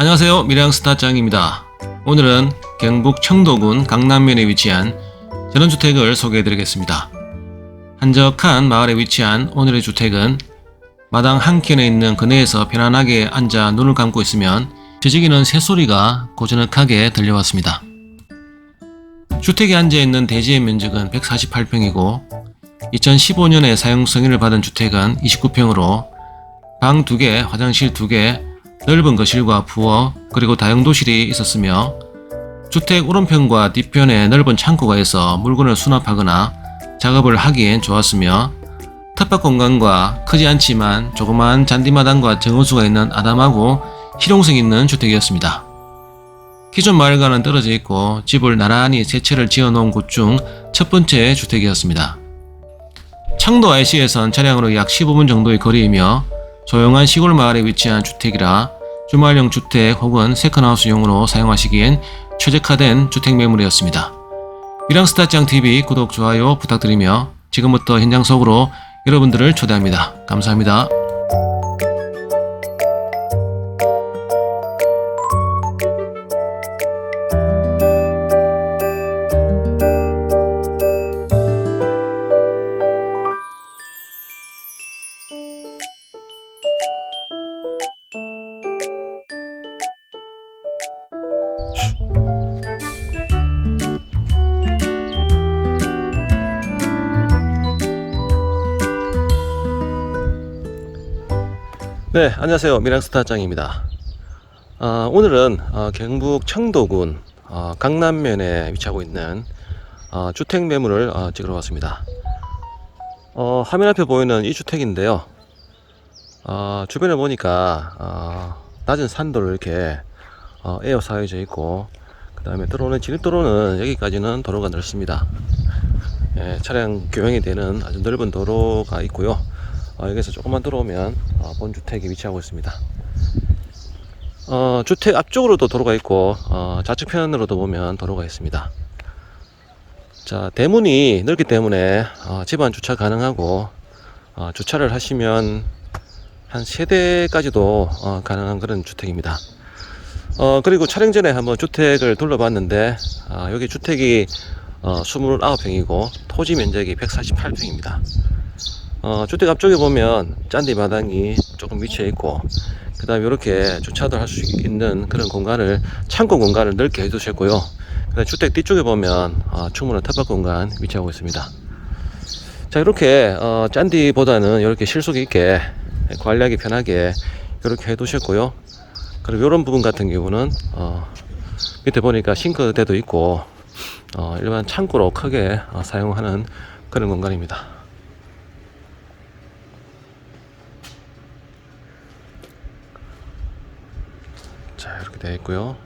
안녕하세요. 미량스타 짱입니다. 오늘은 경북 청도군 강남면에 위치한 전원주택을 소개해드리겠습니다. 한적한 마을에 위치한 오늘의 주택은 마당 한켠에 있는 그네에서 편안하게 앉아 눈을 감고 있으면 뒤지기는 새소리가 고즈넉하게 들려왔습니다. 주택에 앉아있는 대지의 면적은 148평이고 2015년에 사용 승인을 받은 주택은 29평으로 방 2개, 화장실 2개, 넓은 거실과 부엌, 그리고 다용도실이 있었으며 주택 오른편과 뒤편에 넓은 창고가 있어 물건을 수납하거나 작업을 하기엔 좋았으며 텃밭 공간과 크지 않지만 조그마한 잔디마당과 정원수가 있는 아담하고 실용성 있는 주택이었습니다. 기존 마을과는 떨어져 있고 집을 나란히 세 채를 지어 놓은 곳 중 첫 번째 주택이었습니다. 청도 IC에선 차량으로 약 15분 정도의 거리이며 조용한 시골 마을에 위치한 주택이라 주말용 주택 혹은 세컨하우스용으로 사용하시기엔 최적화된 주택 매물이었습니다. 미랑스타짱 TV 구독 좋아요 부탁드리며 지금부터 현장 속으로 여러분들을 초대합니다. 감사합니다. 네, 안녕하세요. 미랑스타짱입니다. 아, 오늘은 어, 경북 청도군 어, 강남면에 위치하고 있는 어, 주택 매물을 어, 찍으러 왔습니다. 어, 화면 앞에 보이는 이 주택인데요. 어, 주변을 보니까 어, 낮은 산도로 이렇게 어, 에어싸여져 있고 그 다음에 들어오는 진입도로는 여기까지는 도로가 넓습니다. 예, 차량 교행이 되는 아주 넓은 도로가 있고요. 어, 여기서 조금만 들어오면 어, 본 주택이 위치하고 있습니다. 어, 주택 앞쪽으로도 도로가 있고 어, 좌측편으로도 보면 도로가 있습니다. 자 대문이 넓기 때문에 어, 집안 주차 가능하고 어, 주차를 하시면 한 세대까지도 어, 가능한 그런 주택입니다. 어, 그리고 촬영 전에 한번 주택을 둘러봤는데 아, 여기 주택이 어, 29평이고 토지 면적이 148평입니다. 어, 주택 앞쪽에 보면 짠디 마당이 조금 위치해 있고 그 다음에 이렇게 주차도 할 수 있는 그런 공간을 창고 공간을 넓게 해두셨고요. 그 다음에 주택 뒤쪽에 보면 어, 충분한 텃밭 공간 위치하고 있습니다. 자 이렇게 어, 짠디보다는 이렇게 실속 있게 관리하기 편하게 이렇게 해두셨고요. 그리고 이런 부분 같은 경우는 어, 밑에 보니까 싱크대도 있고 어, 일반 창고로 크게 어, 사용하는 그런 공간입니다 자 이렇게 되어 있고요.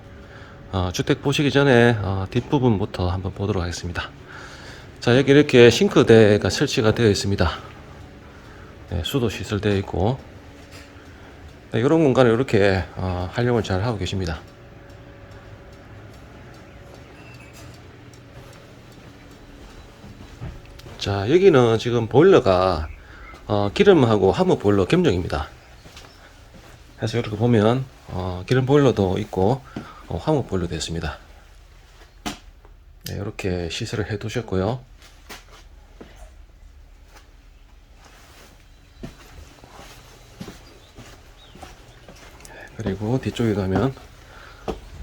어, 주택 보시기 전에 어, 뒷부분부터 한번 보도록 하겠습니다. 자 여기 이렇게 싱크대가 설치가 되어 있습니다. 네, 수도 시설 되어 있고. 네, 이런 공간을 이렇게 어, 활용을 잘 하고 계십니다. 자 여기는 지금 보일러가 어, 기름하고 하무 보일러 겸용입니다. 그래서 이렇게 보면 어, 기름 보일러도 있고 어, 화목 보일러도 있습니다. 네, 이렇게 시설을 해 두셨고요. 그리고 뒤쪽에 가면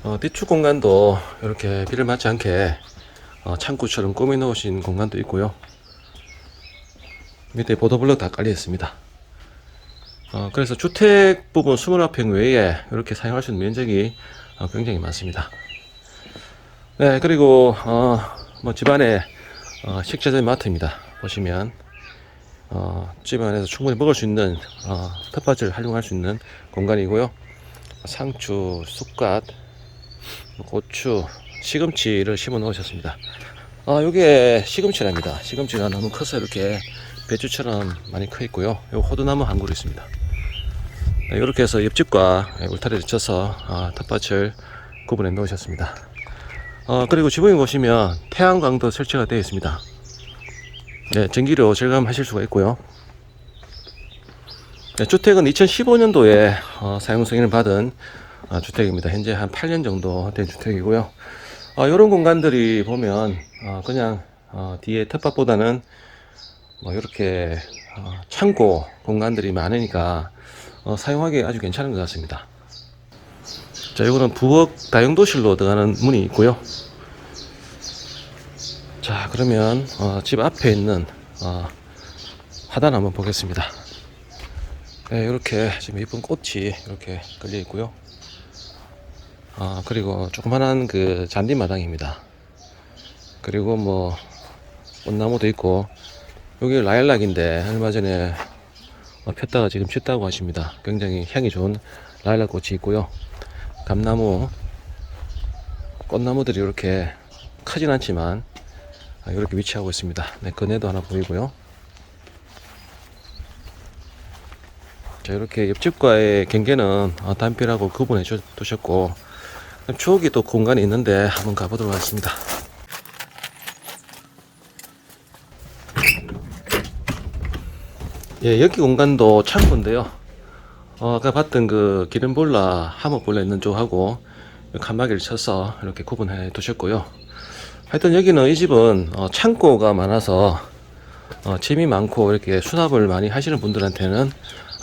어, 뒤축 공간도 이렇게 비를 맞지 않게 어, 창구처럼 꾸며 놓으신 공간도 있고요. 밑에 보도블럭 다 깔려 있습니다. 어, 그래서 주택 부분 29평 외에 이렇게 사용할 수 있는 면적이 어, 굉장히 많습니다. 네, 그리고 어, 뭐 집안에 어, 식재재 마트입니다. 보시면 어, 집안에서 충분히 먹을 수 있는 어, 텃밭을 활용할 수 있는 공간이고요. 상추, 쑥갓, 고추, 시금치를 심어 놓으셨습니다. 아, 요게 시금치랍니다. 시금치가 너무 커서 이렇게 배추처럼 많이 커 있고요. 요 호두나무 한 그루 있습니다. 네, 이렇게 해서 옆집과 울타리를 쳐서 어, 텃밭을 구분해 놓으셨습니다. 어, 그리고 지붕에 보시면 태양광도 설치가 되어 있습니다. 네, 전기료 절감하실 수가 있고요. 네, 주택은 2015년도에 어, 사용 승인을 받은 아, 주택입니다. 현재 한 8년 정도 된 주택이고요. 이런 공간들이 보면 어, 그냥 어, 뒤에 텃밭보다는 뭐 이렇게 어, 창고 공간들이 많으니까 어, 사용하기 아주 괜찮은 것 같습니다. 자, 이거는 부엌 다용도실로 들어가는 문이 있고요. 자, 그러면 어, 집 앞에 있는 어, 화단 한번 보겠습니다. 네, 이렇게 지금 이쁜 꽃이 이렇게 걸려 있고요. 아, 그리고 조그만한 그 잔디마당입니다. 그리고 뭐 꽃나무도 있고 여기 라일락인데 얼마 전에 어, 폈다가 지금 폈다고 하십니다. 굉장히 향이 좋은 라일락 꽃이 있고요. 감나무, 꽃나무들이 이렇게 크진 않지만 아, 이렇게 위치하고 있습니다. 네, 그네도 하나 보이고요. 자, 이렇게 옆집과의 경계는 어, 단필하고 구분해 주- 두셨고 추억이 또 공간이 있는데 한번 가보도록 하겠습니다. 예, 여기 공간도 창고인데요. 어, 아까 봤던 그 기름볼라, 하모볼라 있는 쪽하고 칸막이를 쳐서 이렇게 구분해 두셨고요. 하여튼 여기는 이 집은 어, 창고가 많아서 어, 짐이 많고 이렇게 수납을 많이 하시는 분들한테는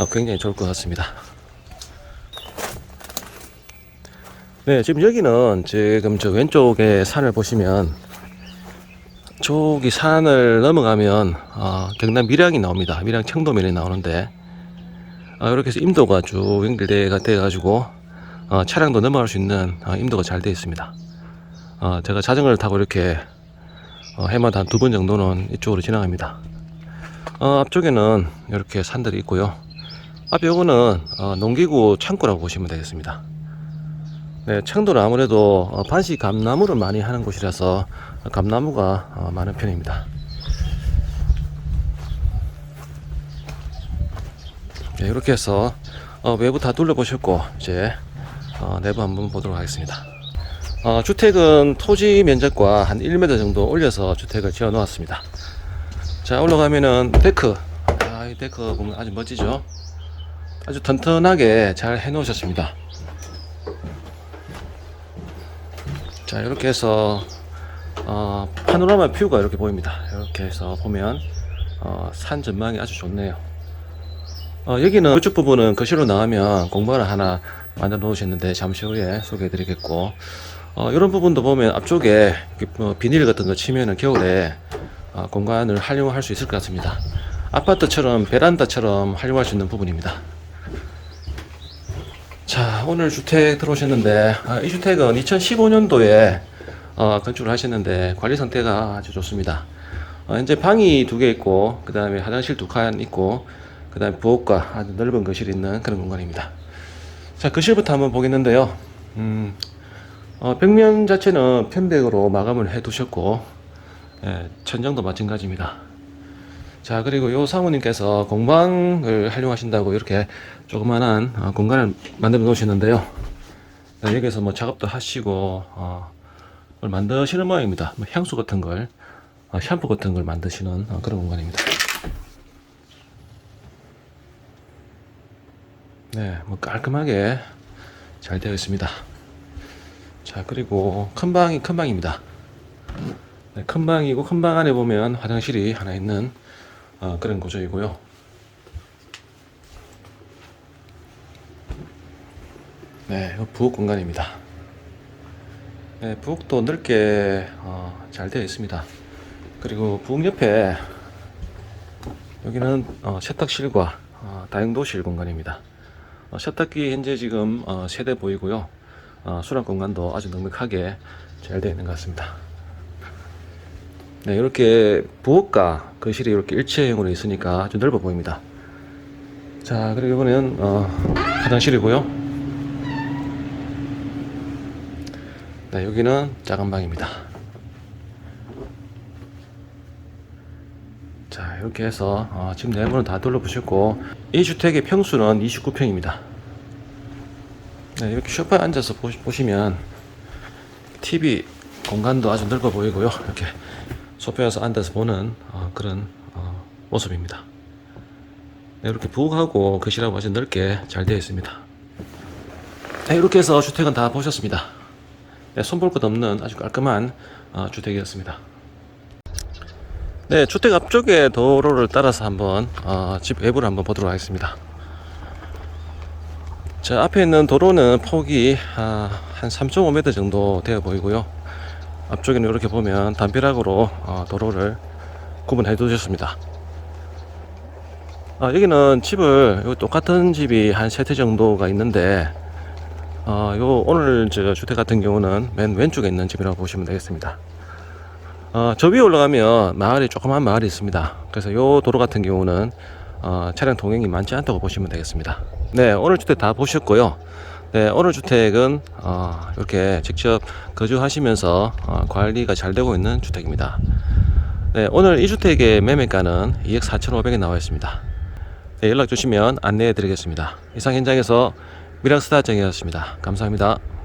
어, 굉장히 좋을 것 같습니다. 네, 지금 여기는 지금 저 왼쪽에 산을 보시면 저기 산을 넘어가면 어, 경남 밀양이 나옵니다. 밀양 청도면이 나오는데 어, 이렇게 해서 임도가 쭉 연결돼가 돼가지고 어, 차량도 넘어갈 수 있는 어, 임도가 잘 되어 있습니다. 어, 제가 자전거를 타고 이렇게 어, 해마다 한 두 번 정도는 이쪽으로 지나갑니다. 어, 앞쪽에는 이렇게 산들이 있고요. 앞에 요거는 어, 농기구 창고라고 보시면 되겠습니다. 네, 청도는 아무래도 어, 반시 감나무를 많이 하는 곳이라서 감나무가 어, 많은 편입니다. 네, 이렇게 해서 어, 외부 다 둘러보셨고 이제 어, 내부 한번 보도록 하겠습니다. 어, 주택은 토지 면적과 한 1m 정도 올려서 주택을 지어 놓았습니다. 자 올라가면은 데크 아, 이 데크 보면 아주 멋지죠? 아주 튼튼하게 잘 해 놓으셨습니다. 자 이렇게 해서 어, 파노라마 뷰가 이렇게 보입니다. 이렇게 해서 보면 어, 산 전망이 아주 좋네요. 어, 여기는 이쪽 부분은 거실로 나가면 공간을 하나 만들어 놓으셨는데 잠시 후에 소개해 드리겠고 어, 이런 부분도 보면 앞쪽에 뭐 비닐 같은 거 치면은 겨울에 어, 공간을 활용할 수 있을 것 같습니다. 아파트처럼 베란다처럼 활용할 수 있는 부분입니다. 자, 오늘 주택 들어오셨는데, 아, 이 주택은 2015년도에 어, 건축을 하셨는데 관리 상태가 아주 좋습니다. 어, 현재 방이 두 개 있고, 그 다음에 화장실 두 칸 있고, 그 다음에 부엌과 아주 넓은 거실이 있는 그런 공간입니다. 자, 거실부터 한번 보겠는데요. 음, 어, 벽면 자체는 편백으로 마감을 해 두셨고, 예, 천장도 마찬가지입니다. 자, 그리고 요 사모님께서 공방을 활용하신다고 이렇게 조그만한 어, 공간을 만들어 놓으셨는데요. 네, 여기서 뭐 작업도 하시고, 어, 뭘 만드시는 모양입니다. 뭐 향수 같은 걸, 어, 샴푸 같은 걸 만드시는 어, 그런 공간입니다. 네, 뭐 깔끔하게 잘 되어 있습니다. 자, 그리고 큰 방이 큰 방입니다. 네, 큰 방이고 큰 방 안에 보면 화장실이 하나 있는 어, 그런 구조이고요. 네, 부엌 공간입니다. 네, 부엌도 넓게 어, 잘 되어 있습니다. 그리고 부엌 옆에 여기는 어, 세탁실과 어, 다용도실 공간입니다. 어, 세탁기 현재 지금 어, 세대 보이고요. 어, 수납 공간도 아주 넉넉하게 잘 되어 있는 것 같습니다. 네, 이렇게 부엌과 거실이 이렇게 일체형으로 있으니까 아주 넓어 보입니다. 자, 그리고 이번에는 어, 화장실이고요. 네, 여기는 작은 방입니다. 자, 이렇게 해서 어, 지금 내부는 다 둘러보셨고 이 주택의 평수는 29평입니다. 네, 이렇게 소파에 앉아서 보시, 보시면 TV 공간도 아주 넓어 보이고요. 이렇게 소파에서 앉아서 보는 어, 그런 어, 모습입니다. 네, 이렇게 부엌하고 거실하고 아주 넓게 잘 되어 있습니다. 네, 이렇게 해서 주택은 다 보셨습니다. 네, 손볼 것 없는 아주 깔끔한 어, 주택이었습니다. 네, 주택 앞쪽에 도로를 따라서 한번 어, 집 외부를 한번 보도록 하겠습니다. 자, 앞에 있는 도로는 폭이 아, 한 3.5m 정도 되어 보이고요. 앞쪽에는 이렇게 보면 담벼락으로 어, 도로를 구분해 두셨습니다. 아, 여기는 집을 요 똑같은 집이 한세채 정도가 있는데 어, 요 오늘 저 주택 같은 경우는 맨 왼쪽에 있는 집이라고 보시면 되겠습니다. 어, 저 위에 올라가면 마을이 조그만 마을이 있습니다. 그래서 요 도로 같은 경우는 어, 차량 통행이 많지 않다고 보시면 되겠습니다. 네, 오늘 주택 다 보셨고요. 네, 오늘 주택은 어, 이렇게 직접 거주하시면서 어, 관리가 잘 되고 있는 주택입니다. 네, 오늘 이 주택의 매매가는 2억 4,500에 나와 있습니다. 네, 연락 주시면 안내해 드리겠습니다. 이상 현장에서 미락스타 정이었습니다. 감사합니다.